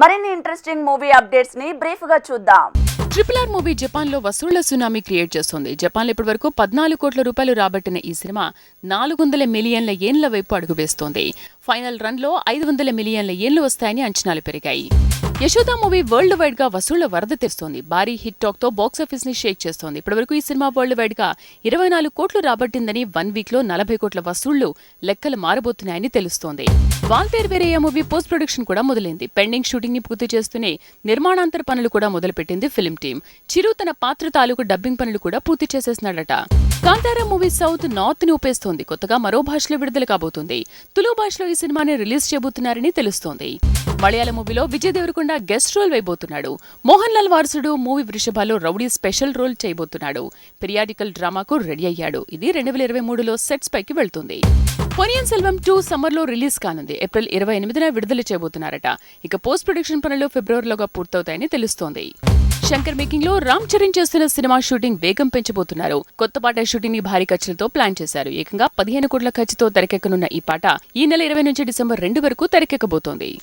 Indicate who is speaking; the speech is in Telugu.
Speaker 1: మరిన్ని ఇంట్రెస్టింగ్ మూవీ అప్డేట్స్ని బ్రీఫ్గా చూద్దాం.
Speaker 2: ట్రిపుల్ ఆర్ మూవీ జపాన్లో వసూళ్ళ సునామీ క్రియేట్ చేస్తోంది. జపాన్లో ఇప్పటివరకు పద్నాలుగు కోట్ల రూపాయలు రాబట్టిన ఈ సినిమా నాలుగు వందల మిలియన్ల ఏన్ల వైపు అడుగు వేస్తోంది. ఫైనల్ రన్లో ఐదు వందల మిలియన్ల ఏన్లు వస్తాయని అంచనాలు పెరిగాయి. యశోద మూవీ వరల్డ్ వైడ్గా వసూళ్ళ వరద తెస్తోంది. భారీ హిట్ టాక్తో బాక్స్ ఆఫీస్ని షేక్ చేస్తోంది. ఇప్పటివరకు ఈ సినిమా వరల్డ్ వైడ్గా ఇరవై నాలుగు కోట్లు రాబట్టిందని వన్ వీక్లో నలభై కోట్ల వసూళ్ళు లెక్కలు మారబోతున్నాయని తెలుస్తోంది. వాల్తేర్ వేరే మూవీ పోస్ట్ ప్రొడక్షన్ కూడా మొదలైంది. పెండింగ్ షూటింగ్ని పూర్తి చేస్తూనే నిర్మాణాంతర పనులు కూడా మొదలుపెట్టింది ఫిల్మ్ టీం చిరు తన పాత్ర తాలూకు డబ్బింగ్ పనులు కూడా పూర్తి చేసేస్తున్నాడట కాంతారా మూవీ సౌత్ నార్త్ని ఊపేస్తోంది. కొత్తగా మరో భాషలో విడుదల కాబోతుంది. తులు భాషలో ఈ సినిమాని రిలీజ్ చేయబోతున్నారని తెలుస్తోంది. మలయాళ మూవీలో విజయ్ దేవరకొండ గెస్ట్ రోల్ వేయబోతున్నాడు. మోహన్ లాల్ వారసుడు మూవీ వృషభాలో రౌడీ స్పెషల్ రోల్ చేయబోతున్నాడు. పిరియాడికల్ డ్రామాకు రెడీ అయ్యాడు. ఇది రెండు వేల ఇరవై మూడులో సెట్స్ పైకి వెళ్తుంది. పొనియన్ సెల్వం టూ సమ్మర్లో రిలీజ్ కానుంది. ఏప్రిల్ ఇరవై ఎనిమిదిన విడుదల చేయబోతున్నారట. ఇక పోస్ట్ ప్రొడక్షన్ పనులు ఫిబ్రవరిలోగా పూర్తవుతాయని తెలుస్తోంది. శంకర్ మేకింగ్లో రామ్ చరణ్ చేస్తున్న సినిమా షూటింగ్ వేగం పెంచబోతున్నారు. కొత్త పాట షూటింగ్ని భారీ ఖర్చులతో ప్లాన్ చేశారు. ఏకంగా పదిహేను కోట్ల ఖర్చుతో తెరకెక్కనున్న ఈ పాట ఈ నెల ఇరవై నుంచి డిసెంబర్ రెండు వరకు తెరకెక్కబోతోంది.